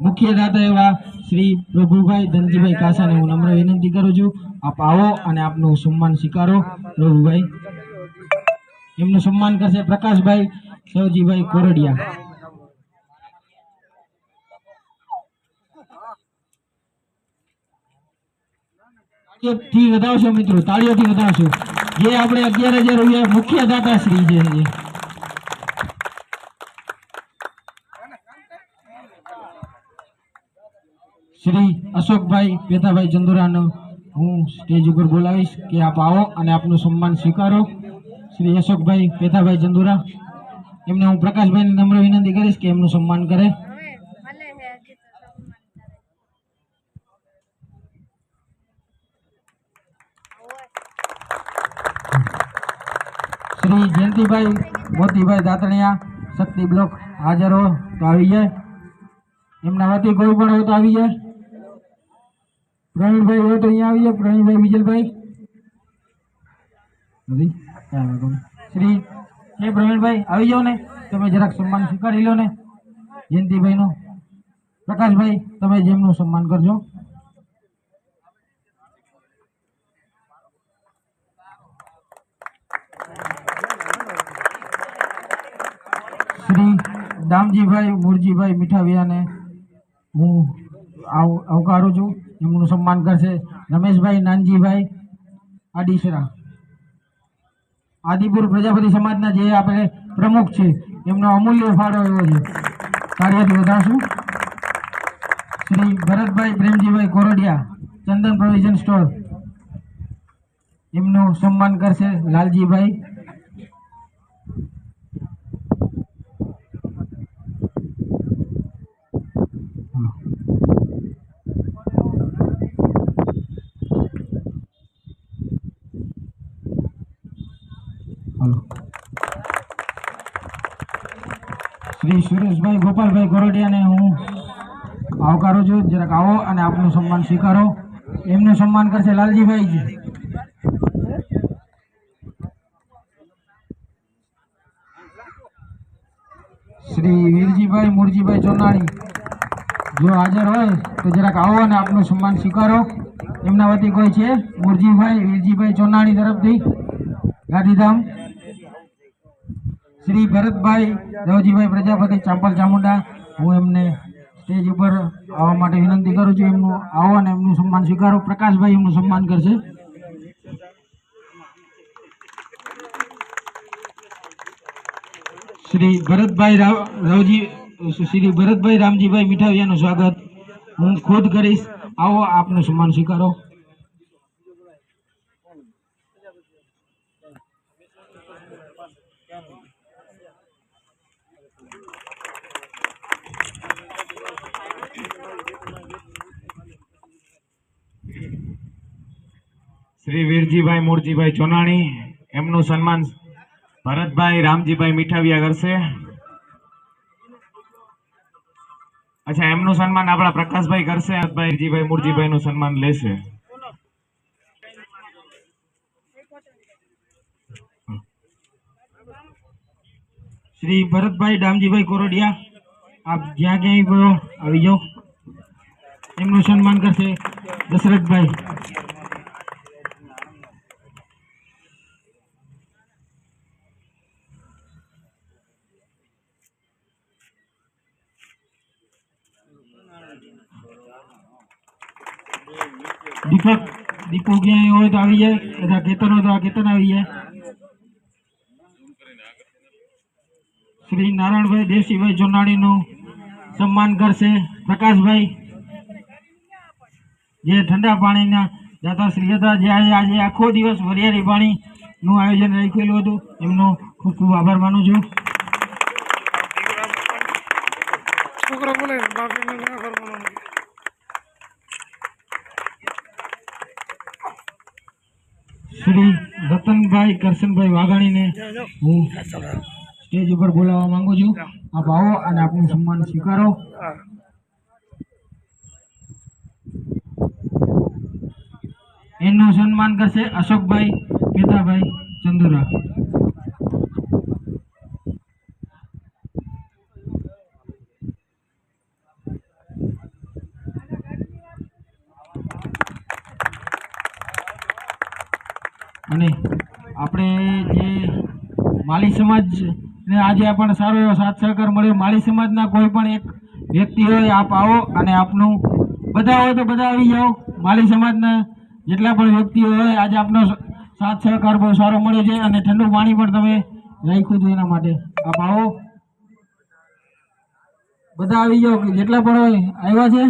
મુખ્ય દાતા એવા શ્રી પ્રભુભાઈ ધનજીભાઈ કાસાને હું નમ્ર વિનંતી કરું છું. આપ આવો અને આપનું સન્માન સ્વીકારો. પ્રભુભાઈ, એમનું સન્માન કરશે પ્રકાશભાઈ સવજીભાઈ કોરડિયા. તાળીઓથી વધાવશો મિત્રો, તાળીઓથી વધાવશો. જે આપણે અગિયાર હજાર રૂપિયા મુખ્ય દાતા શ્રી છે. શ્રી અશોકભાઈ પેથાભાઈ ચંદુરાનો હું સ્ટેજ ઉપર બોલાવીશ કે આપ આવો અને આપનું સન્માન સ્વીકારો. શ્રી અશોકભાઈ પેથાભાઈ ચંદુરા, એમને હું પ્રકાશભાઈને નમ્ર વિનંતી કરીશ કે એમનું સન્માન કરે ભલે હે હજી તો સન્માન કરે શ્રી મોતીભાઈ દાતણિયા, શક્તિ બ્લોક હાજર હો તો આવી જાય. એમના વતી કોઈ પણ હોય તો આવી જાય. પ્રવીણભાઈ હોય તો અહીંયા આવી જાય. પ્રવીણભાઈ વિજલભાઈ. શ્રી, હે પ્રવીણભાઈ, આવી જાઓ ને. તમે જરાક સન્માન સ્વીકારી લો ને. જયંતિભાઈનું. પ્રકાશભાઈ, તમે જેમનું સન્માન કરજો શ્રી દામજીભાઈ, મુરજીભાઈ મીઠાવિયાને હું આવ- આવકારું છું. એમનું સન્માન કરશે રમેશભાઈ નાનજીભાઈ આડીસરા. આદિપુર પ્રજાપતિ સમાજના જે આપણે પ્રમુખ છે, એમનો અમૂલ્ય ફાળો એવો છે. કાર્યથી વધારશું. Shri Bharatbhai Premjibhai Kordiya, Chandan provision store. એમનું સન્માન કરશે લાલજીભાઈ હલો શ્રી સુરેશભાઈ, ગોપાલભાઈ ગોરડિયાને હું આવકારું છું. જરાક આવો અને આપનું સન્માન સ્વીકારો. એમનું સન્માન કરશે લાલજીભાઈ જી. શ્રી વીરજીભાઈ, મુરજીભાઈ ચોનાણી. જો હાજર હોય, તો જરાક આવો અને આપનું સન્માન સ્વીકારો. એમના વતી કોઈ છે? મુરજીભાઈ, વીરજીભાઈ ચોનાણી તરફથી. ગાંધીધામ. શ્રી ભરતભાઈ દેવજીભાઈ પ્રજાપતિ ચાંપલ ચામુંડા, હું એમને સ્ટેજ ઉપર આવવા માટે વિનંતી કરું છું. એમનું આવો અને એમનું સન્માન સ્વીકારો. પ્રકાશભાઈ એમનું સન્માન કરશે. શ્રી ભરતભાઈ રાવ, રાવજી, શ્રી ભરતભાઈ રામજીભાઈ મીઠાવિયાનું સ્વાગત. હું ખુદ કરીશ. આવો આપનું સન્માન સ્વીકારો. શ્રી વીરજીભાઈ મૂળજીભાઈ ચોનાણી, એમનું સન્માન ભરતભાઈ રામજીભાઈ મીઠાવિયા કરશે. અચ્છા, એમનું સન્માન આપણા પ્રકાશભાઈ કરશે ભરતભાઈ જીભાઈ મૂળજીભાઈ નું સન્માન લેશે. શ્રી ભરતભાઈ ડામજીભાઈ કોરડિયા, આપ જ્યાં ક્યાંય આવી જાઓ. એમનું સન્માન કરશે દશરથભાઈ. દીપક દીપુ ક્યાંય હોય તો આવી જાય. બધા કેતન તો આ કેતન આવી જાય. શ્રી નારાયણભાઈ દેશીભાઈ જોનાણીનું સન્માન કરશે. પ્રકાશભાઈ, જે ઠંડા પાણીના દાદા શ્રી હતા, જે આજે આખો દિવસ વરિયાળી પાણીનું આયોજન રાખેલું હતું. એમનો ખૂબ ખૂબ આભાર માનું છું. છોકરા ને બાપીને ના કરવાનું શ્રી રતનભાઈ, કરશનભાઈ વાઘાણીને હું સ્ટેજ ઉપર બોલાવવા માંગુ છું. આપ આવો અને આપનું સન્માન સ્વીકારો. એમનું સન્માન કરશે અશોકભાઈ પેથાભાઈ ચંદુરા. અને આપણે જે માલી સમાજ ને આજે આપણને સારો એવો સાથ સહકાર મળ્યો. માલી સમાજના કોઈ પણ એક વ્યક્તિ હોય, આપ આવો અને આપનું બધા હોય તો બધા આવી જાઓ. માલી સમાજના જેટલા પણ વ્યક્તિઓ હોય, આજે આપનો સાથ સહકાર બહુ સારો મળ્યો છે અને ઠંડુ પાણી પણ તમે રાખ્યું હતું એના માટે. આપ આવો. બધા આવી જાઓ જેટલા પણ હોય, આવ્યા છે?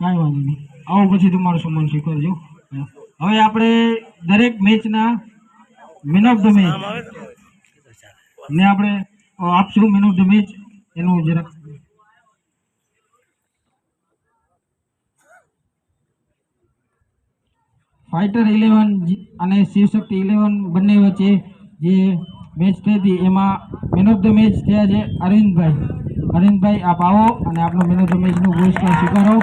કાંઈ વાંધો નહીં. આવો પછી તમારું સન્માન સ્વીકારજો હવે આપણે દરેક મેચના મેન ઓફ ધ મેચ ને આપણે આપશું મેન ઓફ ધ મેચ એનું જરાક ફાઇટર ઇલેવન અને શિવશક્તિ ઇલેવન બંને વચ્ચે જે મેચ થઈ હતી, એમાં મેન ઓફ ધ મેચ થયા છે અરવિંદભાઈ. અરવિંદભાઈ, આપ આવો અને આપનો મેન ઓફ ધ મેચનું પુરસ્કાર સ્વીકારો.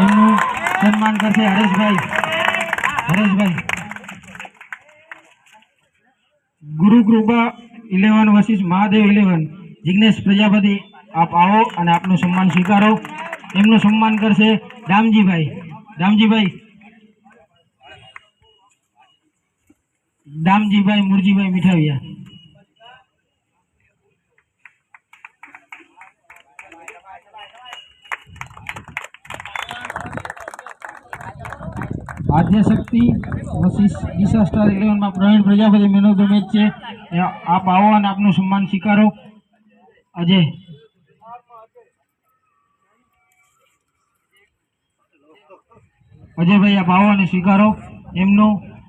એમનું સન્માન કરશે Hareshbhai. Hareshbhai. Guru Krupa eleven Vashish Mahadev eleven. Jignesh Prajapati, આપ આવો અને આપનું સન્માન સ્વીકારો. એમનું સન્માન કરશે Damjibhai Damjibhai Damjibhai Murjibhai Mithavia. Adyashakti Shakti ઇલેવનમાં Pravin Prajapati man of the match છે આપ આવો અને આપનું સન્માન સ્વીકારો. અજય અજયભાઈ આપ આવો અને સ્વીકારો. એમનો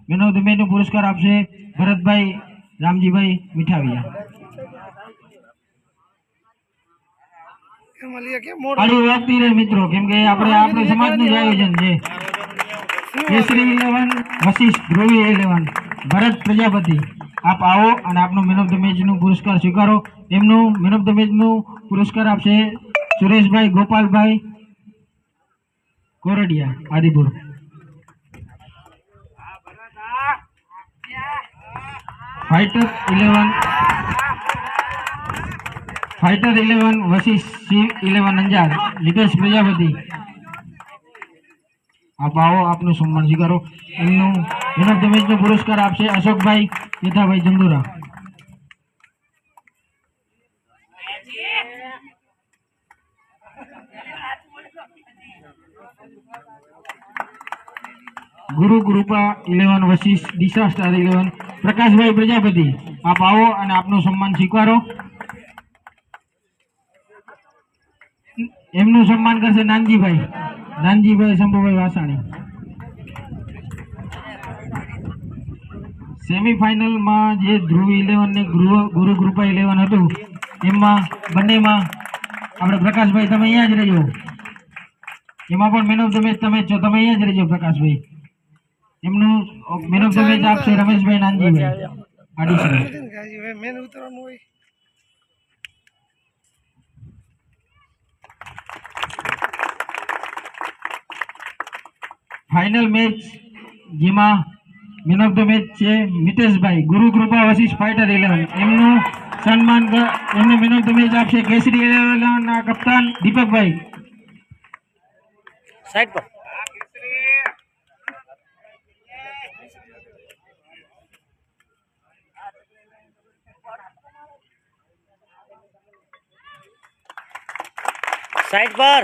મેન ઓફ ધ મેચનો પુરસ્કાર આપશે ભરતભાઈ રામજીભાઈ મીઠાવિયા. મિત્રો કેમ કે આપણે આપણે સમાજનું જ આયોજન છે. Kesari eleven Vashishtha Dhruvi eleven Bharat Prajapati. આપ આવો અને આપનું મેન ઓફ ધ મેચનું પુરસ્કાર સ્વીકારો. એમનું મેન ઓફ ધ મેચનું પુરસ્કાર આપશે Sureshbhai Gopalbhai Kordiya, Adipur. Fighter eleven fighter eleven Vashish Sinh eleven Anjar Litesh Prajapati. આપ આવો, આપનું સન્માન સ્વીકારો. એમનું વિનોદ દમેજનો પુરસ્કાર આપશે Ashokbhai Mithabhai Chandura Guru Krupa eleven, Vashishtha, Disha star eleven, Prakashbhai Prajapati. આપ આવો અને આપનું સન્માન સ્વીકારો. એમનું સન્માન કરશે નાનજીભાઈ. નાનજીભાઈ શંભુભાઈ વાસાણી. સેમીફાઇનલમાં જે ધ્રુવ ઇલેવન ને ગુરુ ગુરુ કૃપા ઇલેવન હતું એમાં બંનેમાં આપણે પ્રકાશભાઈ તમે અહીંયા જ રહેજો. એમાં પણ મેન ઓફ ધ મેચ તમે જ છો તમે અહીંયા જ રહેજો પ્રકાશભાઈ. એમનું મેન ઓફ ધ મેચ આપશે રમેશભાઈ નાનજીભાઈ. મેન ઉતરવાનું હોય. ફાઇનલ મેચ જેમાં મેન ઓફ ધ મેચ છે મિતેશભાઈ. ગુરુ કૃપા વશિષ ફાઇટર ઇલેવન એમનું સન્માન એમને મેન ઓફ ધ મેચ આપશે કેસરી ઇલેવનના કપ્તાન દીપકભાઈ. સાઈડ પર. સાઈડ પર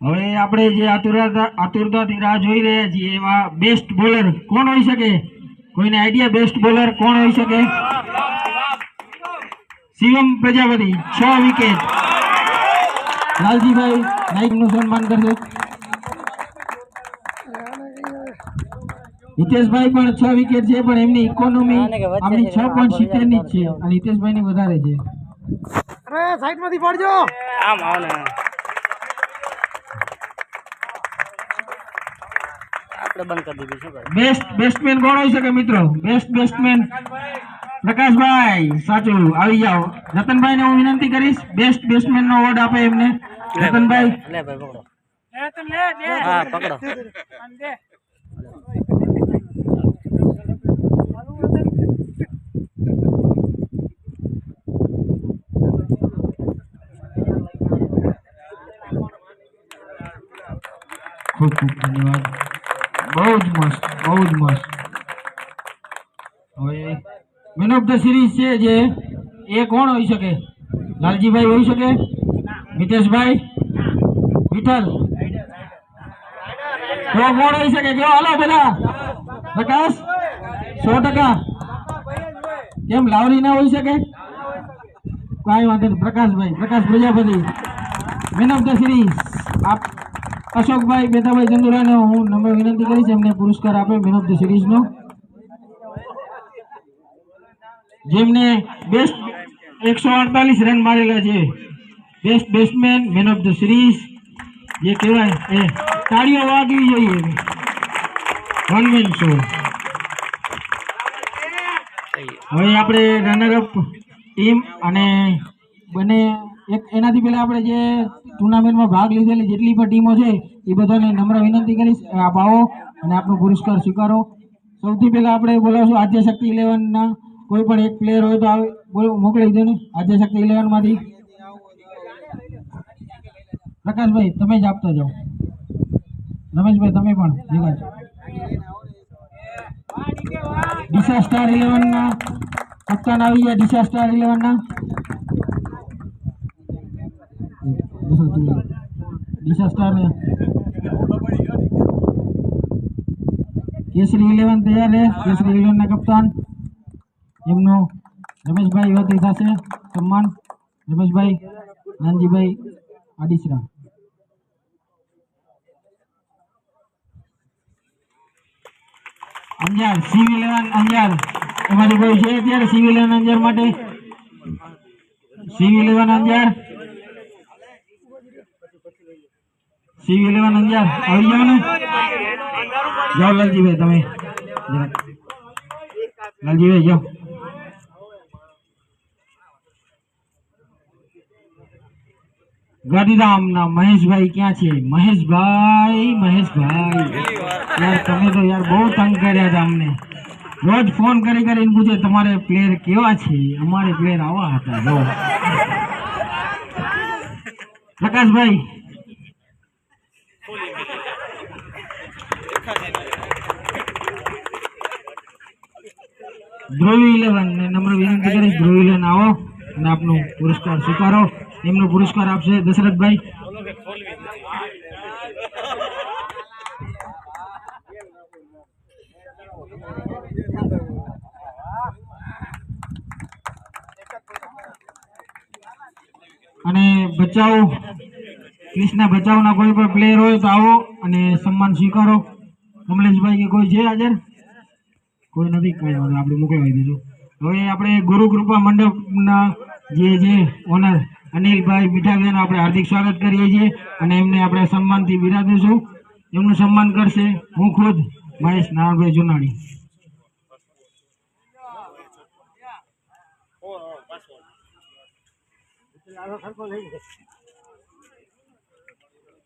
હવે આપણે જે આતુરતા આતુરતાથી રાહ જોઈ રહ્યા છીએ એવા બેસ્ટ બોલર કોણ હોઈ શકે? કોઈને આઈડિયા બેસ્ટ બોલર કોણ હોઈ શકે? શિવમ પ્રજાપતિ છ વિકેટ લાલજીભાઈ નાઈકનું સન્માન કરશે હિતેશભાઈ પણ છ વિકેટ છે પણ એમની ઇકોનોમી આપણી છ પોઈન્ટ સિત્તેરની જ છે અને હિતેશભાઈ ની વધારે છે. અરે સાઈડમાંથી પડજો. આમ આવો ને આપણે બંધ કરી દીધું શું કરે બેસ્ટ બેટ્સમેન કોણ હોઈ શકે મિત્રો? બેસ્ટ બેટ્સમેન પ્રકાશભાઈ સાચું. આવી જાઓ. રતનભાઈ ને હું વિનંતી કરીશ. બેસ્ટ બેટ્સમેન નો અવોર્ડ આપે એમને. રતનભાઈ. લે તમે લે લે. હા પકડો. દે ખૂબ ખૂબ ધન્યવાદ. બહુ જ મસ્ત, બહુ જ મસ્ત. હવે મેન ઓફ ધ સિરીઝ છે જે, એ કોણ હોઈ શકે? લાલજીભાઈ હોઈ શકે? મિતેશભાઈ? વિઠ્ઠલ? તો કોણ હોઈ શકે? કયો હાલો બધા પ્રકાશ? સો ટકા. કેમ લાવરી ના હોઈ શકે? કાંઈ વાંધો નહીં. Prakashbhai, Prakash Prajapati. Man of the series Ashokbhai Betabhai ચંદુરાને હું નમ્ર વિનંતી કરીશ, એમને પુરસ્કાર આપે મેન ઓફ ધ સિરીઝનો. જેમને બેસ્ટ એકસો અડતાલીસ રન મારેલા છે. Best batsman man of the series, જે કહેવાય એ તાળીઓ વાગવી જોઈએ. વન મેન શો હવે આપણે રનરઅપ ટીમ અને બંને એક એનાથી પહેલા આપણે જે ટુર્નામેન્ટમાં ભાગ લીધેલી જેટલી પણ ટીમો છે, એ બધાને નમ્ર વિનંતી કરીશ. આપ આવો અને આપનો પુરસ્કાર સ્વીકારો. સૌથી પહેલાં આપણે બોલાવશું આદ્યશક્તિ ઇલેવનના. કોઈ પણ એક પ્લેયર હોય તો આવે. મોકલી દો ને. આદ્યશક્તિ ઇલેવનમાંથી. પ્રકાશભાઈ, તમે જ આપતા જાઓ. રમેશભાઈ, તમે પણ ભેગા છો. ડીસા સ્ટાર ઇલેવનના. કપ્તાન આવી ગયા ડીસા સ્ટાર ઇલેવનના. ડીસા સ્ટાર ને કેસરી ઇલેવન તૈયાર છે કેસરી ઇલેવન ના કપ્તાન એમનો રમેશભાઈ વતી થશે સન્માન રમેશભાઈ નાનજીભાઈ આડીસરા અંજાર સીવ ઇલેવન અંજાર તમારી કોઈ છે અત્યારે સીવ ઇલેવન અંજાર માટે સીવ ઇલેવન અંજાર સીવ ઇલેવન અંજાર આવી જાઓ ને જાઓ લાલજીભાઈ, તમે. લાલજીભાઈ, જાઓ. ગાંધીધામના મહેશભાઈ ક્યાં છે? મહેશભાઈ મહેશભાઈ. યાર, તમે તો યાર બહુ તંગ કર્યા હતા અમને. રોજ ફોન કરી કરીને પૂછે, તમારે પ્લેયર કેવા છે? અમારે પ્લેયર આવા હતા. જો પ્રકાશભાઈ ધ્રુવી ઇલેવન ને નમ્ર વિનંતી કરીશ ધ્રુવી ઇલેવન આવો અને આપનો પુરસ્કાર સ્વીકારો. એમનો પુરસ્કાર આપશે દશરથભાઈ. અને બચાવ ક્રિષ્ના બચાવના કોઈ પણ પ્લેયર હોય તો આવો અને સન્માન સ્વીકારો. કમલેશભાઈ કે કોઈ છે હાજર? કોઈ નથી? કઈ વાંધો આપણે મોકલાવી દઈશું હવે આપણે ગુરુ કૃપા મંડપના જે છે, ઓનર અનિલભાઈ મીઠાભાઈનું આપણે હાર્દિક સ્વાગત કરીએ છીએ અને એમને આપણે સન્માનથી બિરાદીશું એમનું સન્માન કરશે હું ખુદ, મહેશ નારાયણભાઈ જુનાણી.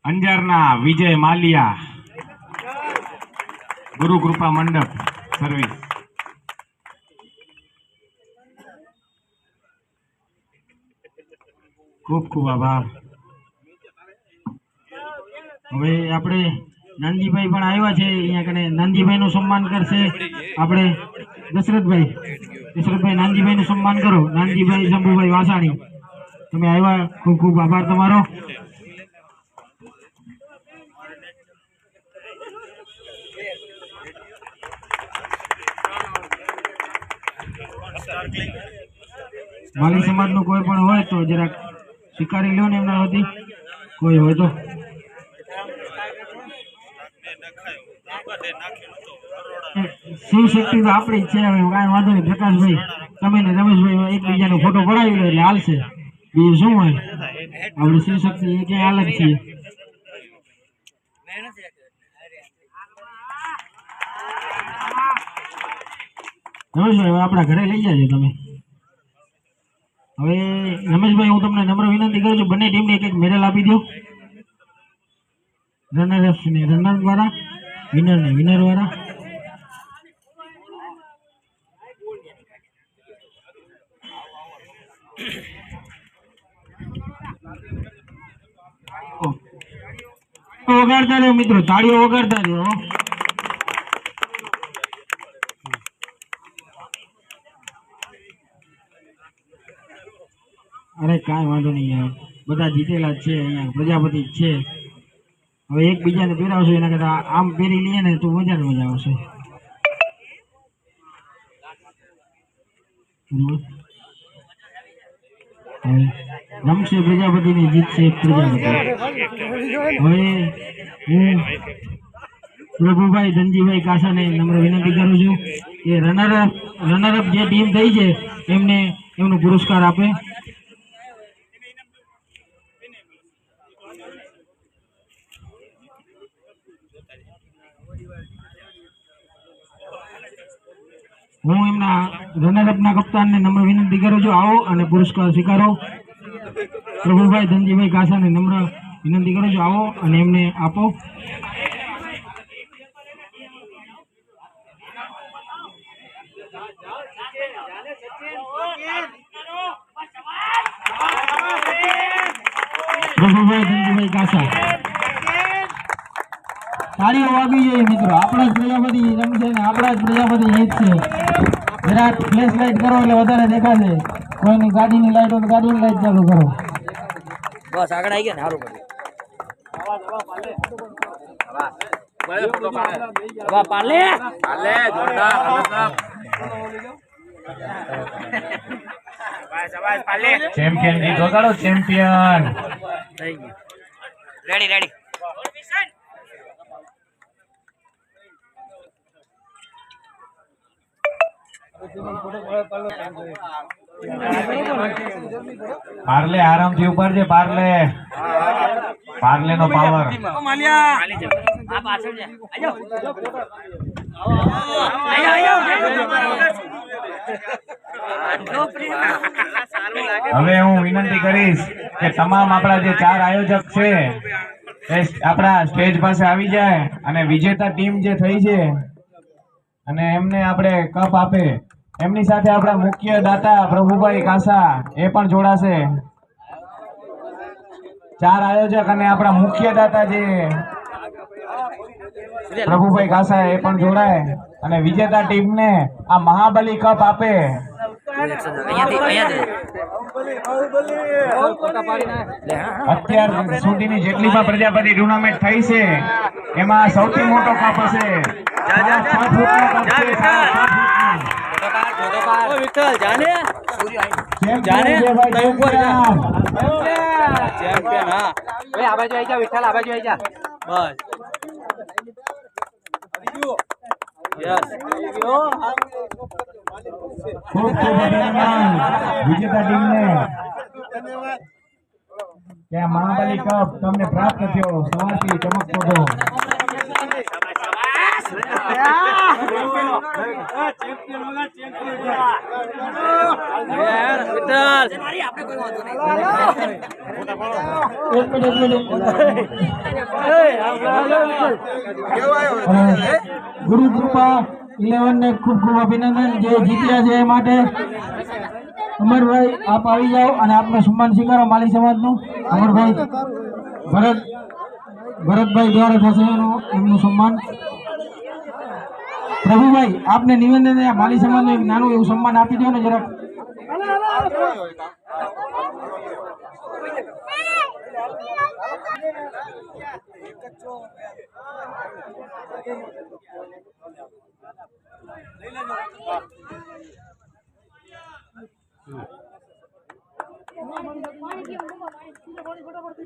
અંજારના વિજય માલિયા. ગુરુ કૃપા મંડપ સર્વિસ ખૂબ ખૂબ આભાર. હવે આપણે નાનજીભાઈ પણ આવ્યા છે, અહીંયા કને નંદીભાઈ નું સન્માન કરશે. આપણે દશરથભાઈ દશરથભાઈ નાનજીભાઈ નું સન્માન કરો. નાનજીભાઈ શંભુભાઈ વાસાણી, તમે આવ્યા, ખૂબ ખૂબ આભાર તમારો. માલી સમાજનું કોઈ પણ હોય તો જરાક સ્વીકારી લો ને એમના વતી કોઈ હોય તો. શિવશક્તિ તો આપણી જ છે, હવે કાંઈ વાંધો નહીં, પ્રકાશભાઈ, તમે ને રમેશભાઈ એકબીજાનો ફોટો પડાવી લો એટલે હાલશે. બીજું શું હોય? આપણે શિવશક્તિ એ ક્યાંય અલગ છીએ. રમેશભાઈ હવે આપણા ઘરે લઈ જાજો તમે. હવે રમેશભાઈ, હું તમને નમ્ર વિનંતી કરું છું, બંને ટીમને એક એક મેડલ આપી દો રનર ને રનર વિનર ને વિનર વાળા. વગાડતા રહ્યો મિત્રો, તાળીઓ વગાડતા રહ્યો અરે કાંઈ વાંધો નહીં યાર. બધા જીતેલા જ છે અહીંયા. પ્રજાપતિ જ છે. હવે એકબીજાને પહેરાવશો એના કરતા આમ પહેરી લઈએ ને તો મજા મજા આવશે? રમશે પ્રજાપતિ ને જીતશે પ્રજાપતિ. હવે હું પ્રભુભાઈ ધનજીભાઈ કાસાને નમ્ર વિનંતી કરું છું કે રનર રનરઅપ જે ટીમ થઈ છે, એમને એમનો પુરસ્કાર આપે. હું એમના રનરઅપના કપ્તાનને નમ્ર વિનંતી કરું છું. આવો અને પુરસ્કાર સ્વીકારો. પ્રભુભાઈ ધનજીભાઈ કાસાને નમ્ર વિનંતી કરું છું. આવો અને એમને આપો. પ્રભુભાઈ ધનજીભાઈ કાસા. તાળીઓ વાગી જોઈએ મિત્રો. આપણા જ પ્રજાપતિ રમશે ને આપણા જ પ્રજાપતિ જીતશે જરાક ફ્લેશ લાઇટ કરો એટલે વધારે દેખાશે કોઈની ગાડીની લાઇટ હોય તો ગાડીની લાઇટ ચાલુ કરો. બસ આગળ આવી ગયા ને સારું કર્યું વાહ પાલે? ચેમ્પિયન ગીત વગાડો ચેમ્પિયન. થઈ ગયું. રેડી રેડી પાર્લે આરામથી ઉપાડજે પાર્લે પાર્લે. નો પાવર છે હવે હું વિનંતી કરીશ કે તમામ આપણા જે ચાર આયોજક છે, એ આપણા સ્ટેજ પાસે આવી જાય અને વિજેતા ટીમ જે થઈ છે, અને એમને આપણે કપ આપે. એમની સાથે આપણા મુખ્ય દાતા પ્રભુભાઈ કાસા એ પણ જોડાશે. ચાર આયોજક અને આપણા મુખ્ય દાતા જે પ્રભુભાઈ કાસા એ પણ જોડાય અને વિજેતા ટીમને આ મહાબલી કપ આપે. અત્યાર સુધીની જેટલી પણ પ્રજાપતિ ટુર્નામેન્ટ થઈ છે એમાં સૌથી મોટો કપ હશે. વિઠ્ઠલ જાને? ચેમ્પિયન છે ભાઈ, ચેમ્પિયન. ચેમ્પિયન હા. ભાઈ આ બાજુ આવી જા વિઠ્ઠલ આ બાજુ આવી જા. બસ. યસ. ખૂબ ખૂબ અભિનંદન. વિજેતા ટીમને. કે મહાબલી કપ તમને પ્રાપ્ત થયો. સવારથી ચમકતો હતો વિઠ્ઠલ એક મિનિટ એક મિનિટ અને ગુરુ કૃપા ઇલેવન ને ખૂબ ખૂબ અભિનંદન. જે જીત્યા છે એ માટે. અમરભાઈ આપ આવી જાઓ અને આપને સન્માન સ્વીકારો માલી સમાજનું. અમરભાઈ ભરત ભરતભાઈ દ્વારા થશે એનું એમનું સન્માન. પ્રભુભાઈ આપને નિવેદન માલી સમાજનું એક નાનું એવું સન્માન આપી દો ને જરાક.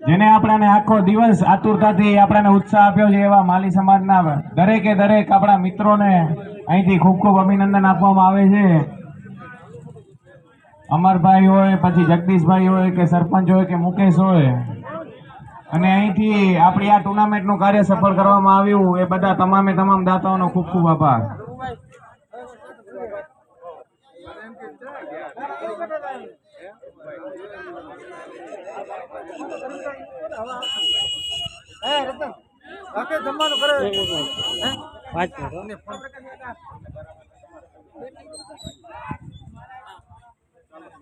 જેને આપણાને આખો દિવસ આતુરતાથી આપણને ઉત્સાહ આપ્યો છે એવા માલી સમાજના દરેકે દરેક આપણા મિત્રોને અહીંથી ખૂબ ખૂબ અભિનંદન આપવામાં આવે છે. અમરભાઈ હોય પછી જગદીશભાઈ હોય કે સરપંચ હોય કે મુકેશ હોય. અને અહીંથી આપણી આ ટુર્નામેન્ટનું કાર્ય સફળ કરવામાં આવ્યું. એ બધા તમામે તમામ દાતાઓનો ખૂબ ખૂબ આભાર. જમવાનું કરે?